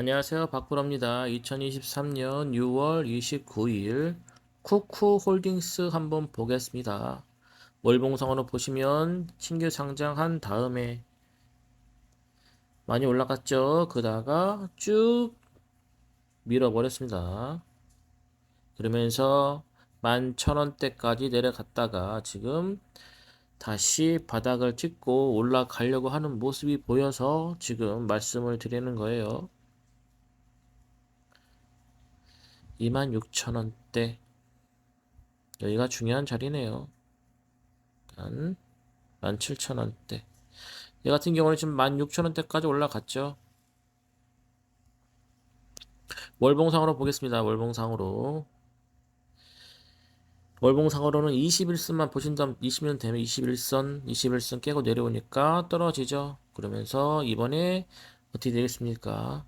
안녕하세요. 박보라입니다. 2023년 6월 29일 쿠쿠 홀딩스 한번 보겠습니다. 월봉상으로 보시면 신규 상장한 다음에 많이 올라갔죠. 그다가 쭉 밀어버렸습니다. 그러면서 11,000원대까지 내려갔다가 지금 다시 바닥을 찍고 올라가려고 하는 모습이 보여서 지금 말씀을 드리는 거예요. 26,000원대. 여기가 중요한 자리네요. 한 17,000원대. 얘 같은 경우는 지금 16,000원대까지 올라갔죠. 월봉상으로 보겠습니다. 월봉상으로. 월봉상으로는 21선만 보신다면 20년 되면 21선, 21선 깨고 내려오니까 떨어지죠. 그러면서 이번에 어떻게 되겠습니까?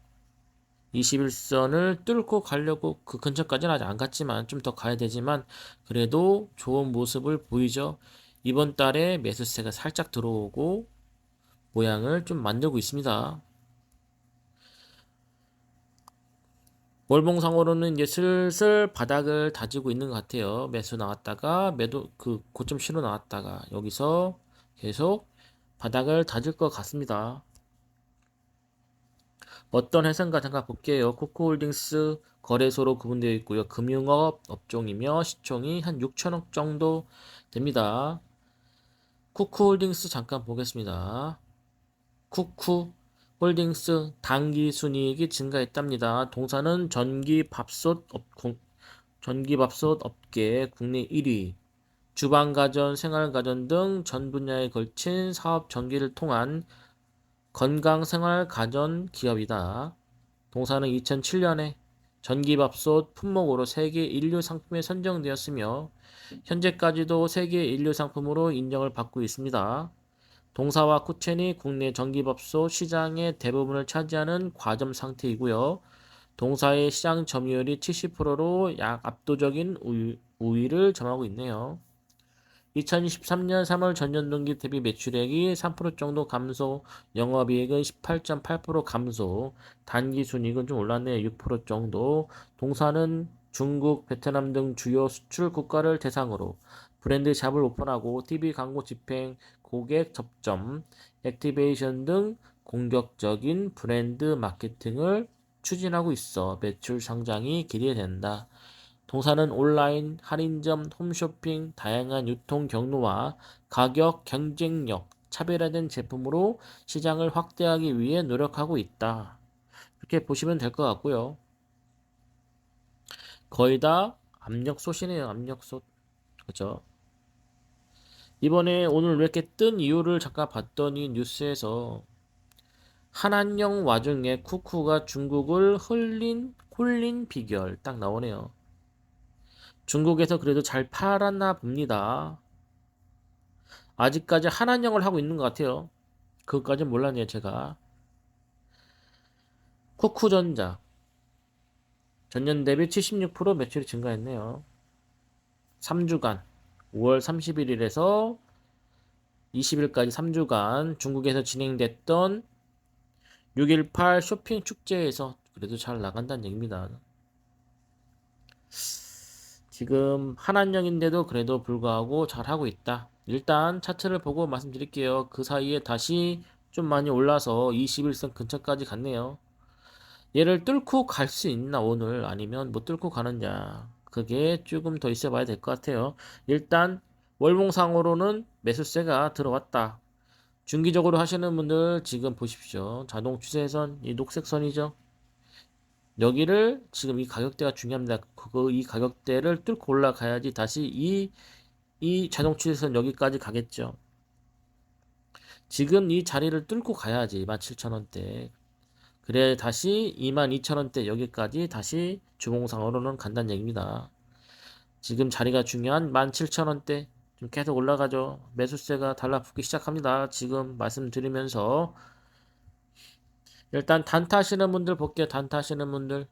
21선을 뚫고 가려고 그 근처까지는 아직 안 갔지만 좀 더 가야 되지만 그래도 좋은 모습을 보이죠. 이번 달에 매수세가 살짝 들어오고 모양을 좀 만들고 있습니다. 월봉상으로는 이제 슬슬 바닥을 다지고 있는 것 같아요. 매수 나왔다가 매도 그 고점 실어 나왔다가 여기서 계속 바닥을 다질 것 같습니다. 어떤 회사인가 잠깐 볼게요. 코코홀딩스 거래소로 구분되어 있고요. 금융업 업종이며 시총이 한 6천억 정도 됩니다. 쿠쿠홀딩스 잠깐 보겠습니다. 쿠쿠 홀딩스 당기 순이익이 증가했답니다. 동사는 전기밥솥 업, 전기밥솥 업계 국내 1위, 주방가전, 생활가전 등 전 분야에 걸친 사업 전개를 통한 건강생활가전 기업이다. 동사는 2007년에 전기밥솥 품목으로 세계 인류 상품에 선정되었으며 현재까지도 세계 인류 상품으로 인정을 받고 있습니다. 동사와 쿠첸이 국내 전기밥솥 시장의 대부분을 차지하는 과점 상태이고요. 동사의 시장 점유율이 70%로 약 압도적인 우위를 점하고 있네요. 2023년 3월 전년 동기 대비 매출액이 3% 정도 감소, 영업이익은 18.8% 감소, 단기 순이익은 좀 올랐네요. 6% 정도. 동사는 중국, 베트남 등 주요 수출 국가를 대상으로 브랜드 샵을 오픈하고 TV 광고 집행, 고객 접점, 액티베이션 등 공격적인 브랜드 마케팅을 추진하고 있어 매출 상장이 기대된다. 동사는 온라인, 할인점, 홈쇼핑, 다양한 유통 경로와 가격 경쟁력, 차별화된 제품으로 시장을 확대하기 위해 노력하고 있다. 이렇게 보시면 될 것 같고요. 거의 다 압력솥이네요. 압력솥. 그죠? 이번에 오늘 왜 이렇게 뜬 이유를 잠깐 봤더니 뉴스에서 한한령 와중에 쿠쿠가 중국을 흘린 홀린 비결 딱 나오네요. 중국에서 그래도 잘 팔았나 봅니다. 아직까지 한한령을 하고 있는 것 같아요. 그것까진 몰랐네요, 제가. 쿠쿠전자. 전년 대비 76% 매출이 증가했네요. 3주간, 5월 31일에서 20일까지 3주간 중국에서 진행됐던 6.18 쇼핑 축제에서 그래도 잘 나간다는 얘기입니다. 지금 한한령인데도 그래도 불구하고 잘하고 있다. 일단 차트를 보고 말씀드릴게요. 그 사이에 다시 좀 많이 올라서 21선 근처까지 갔네요. 얘를 뚫고 갈 수 있나 오늘 아니면 못 뚫고 가느냐 그게 조금 더 있어 봐야 될 것 같아요. 일단 월봉상으로는 매수세가 들어왔다. 중기적으로 하시는 분들 지금 보십시오. 자동 추세선 이 녹색 선이죠. 여기를 지금 이 가격대가 중요합니다. 그거 이 가격대를 뚫고 올라가야지 다시 이, 이 자동 추세선 여기까지 가겠죠. 지금 이 자리를 뚫고 가야지 17,000원대. 그래야 다시 22,000원대 여기까지 다시 주봉상으로는 간다는 얘기입니다. 지금 자리가 중요한 17,000원대 좀 계속 올라가죠. 매수세가 달라붙기 시작합니다. 지금 말씀드리면서 일단 단타 하시는 분들 볼게요. 단타 하시는 분들.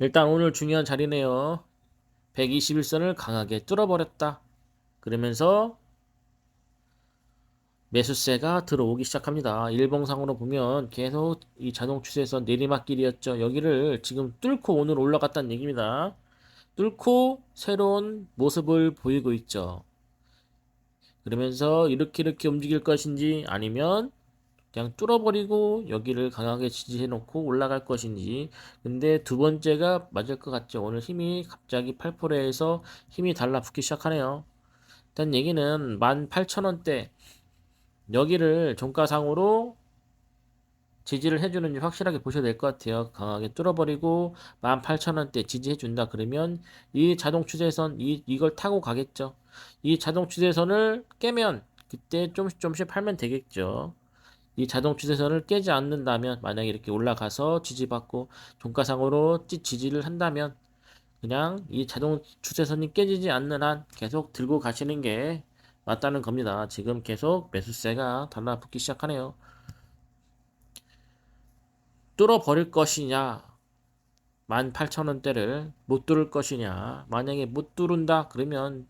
일단 오늘 중요한 자리네요. 121선을 강하게 뚫어버렸다. 그러면서 매수세가 들어오기 시작합니다. 일봉상으로 보면 계속 이 자동 추세에서 내리막길이었죠. 여기를 지금 뚫고 오늘 올라갔다는 얘기입니다. 뚫고 새로운 모습을 보이고 있죠. 그러면서 이렇게 이렇게 움직일 것인지 아니면 그냥 뚫어버리고 여기를 강하게 지지해 놓고 올라갈 것인지 근데 두 번째가 맞을 것 같죠 오늘 힘이 갑자기 8%에서 힘이 달라붙기 시작하네요 일단 얘기는 18,000원대 여기를 종가상으로 지지를 해주는지 확실하게 보셔야 될 것 같아요. 강하게 뚫어버리고 18,000원대 지지해준다 그러면 이 자동 추세선 이, 이걸 타고 가겠죠. 이 자동 추세선을 깨면 그때 좀씩 좀씩 팔면 되겠죠. 이 자동 추세선을 깨지 않는다면 만약에 이렇게 올라가서 지지받고 종가상으로 찌- 지지를 한다면 그냥 이 자동 추세선이 깨지지 않는 한 계속 들고 가시는 게 맞다는 겁니다. 지금 계속 매수세가 달라붙기 시작하네요. 뚫어버릴 것이냐, 18,000원대를 못 뚫을 것이냐, 만약에 못 뚫은다, 그러면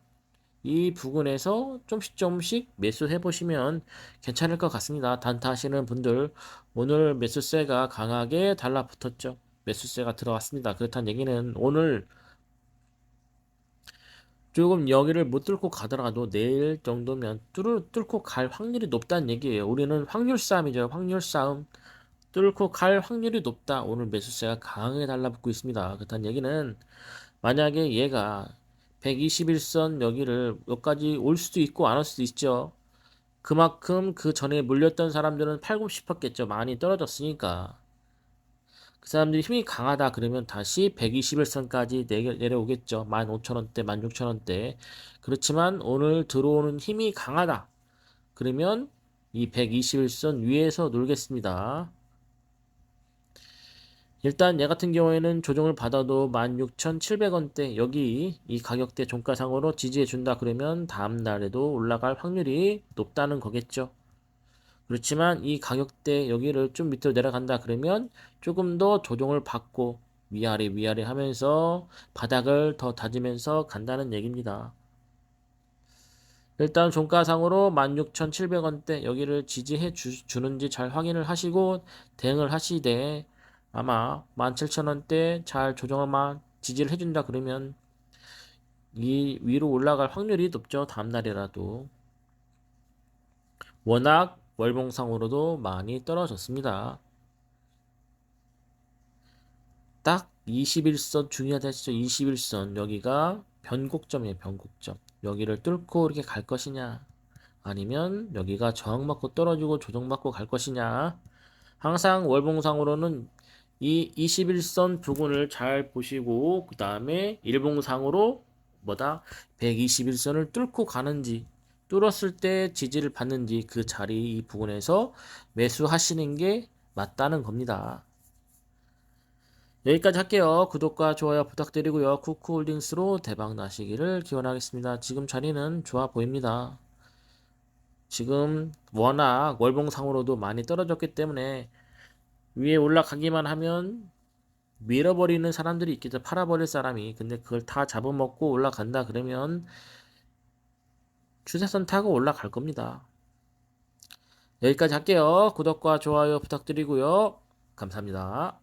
이 부근에서 좀씩 좀씩 매수해 보시면 괜찮을 것 같습니다. 단타 하시는 분들, 오늘 매수세가 강하게 달라붙었죠. 매수세가 들어왔습니다. 그렇다는 얘기는 오늘 조금 여기를 못 뚫고 가더라도 내일 정도면 뚫을, 뚫고 갈 확률이 높다는 얘기예요. 우리는 확률 싸움이죠. 확률 싸움. 뚫고 갈 확률이 높다. 오늘 매수세가 강하게 달라붙고 있습니다. 그렇다는 얘기는 만약에 얘가 121선 여기를 여기까지 올 수도 있고 안 올 수도 있죠. 그만큼 그 전에 물렸던 사람들은 팔고 싶었겠죠. 많이 떨어졌으니까. 그 사람들이 힘이 강하다 그러면 다시 121선까지 내려오겠죠. 15,000원대, 16,000원대. 그렇지만 오늘 들어오는 힘이 강하다. 그러면 이 121선 위에서 놀겠습니다. 일단 얘 같은 경우에는 조정을 받아도 16,700원대 여기 이 가격대 종가상으로 지지해 준다 그러면 다음 날에도 올라갈 확률이 높다는 거겠죠. 그렇지만 이 가격대 여기를 좀 밑으로 내려간다 그러면 조금 더 조정을 받고 위아래 위아래 하면서 바닥을 더 다지면서 간다는 얘기입니다. 일단 종가상으로 16,700원대 여기를 지지해 주, 는지 잘 확인을 하시고 대응을 하시되 아마 17,000원대 잘 조정을만 지지를 해준다 그러면 이 위로 올라갈 확률이 높죠. 다음날이라도. 워낙 월봉상으로도 많이 떨어졌습니다. 딱 21선 중요하다 했죠. 21선 여기가 변곡점이에요. 변곡점. 여기를 뚫고 이렇게 갈 것이냐 아니면 여기가 저항받고 떨어지고 조정받고 갈 것이냐 항상 월봉상으로는 이 21선 부근을 잘 보시고 그 다음에 일봉상으로 뭐다 121선을 뚫고 가는지 뚫었을 때 지지를 받는지 그 자리 이 부분에서 매수하시는 게 맞다는 겁니다. 여기까지 할게요. 구독과 좋아요 부탁드리고요. 쿠쿠홀딩스로 대박 나시기를 기원하겠습니다. 지금 자리는 좋아 보입니다. 지금 워낙 월봉상으로도 많이 떨어졌기 때문에 위에 올라가기만 하면 밀어버리는 사람들이 있겠죠. 팔아버릴 사람이. 근데 그걸 다 잡아먹고 올라간다 그러면 추세선 타고 올라갈 겁니다. 여기까지 할게요. 구독과 좋아요 부탁드리고요. 감사합니다.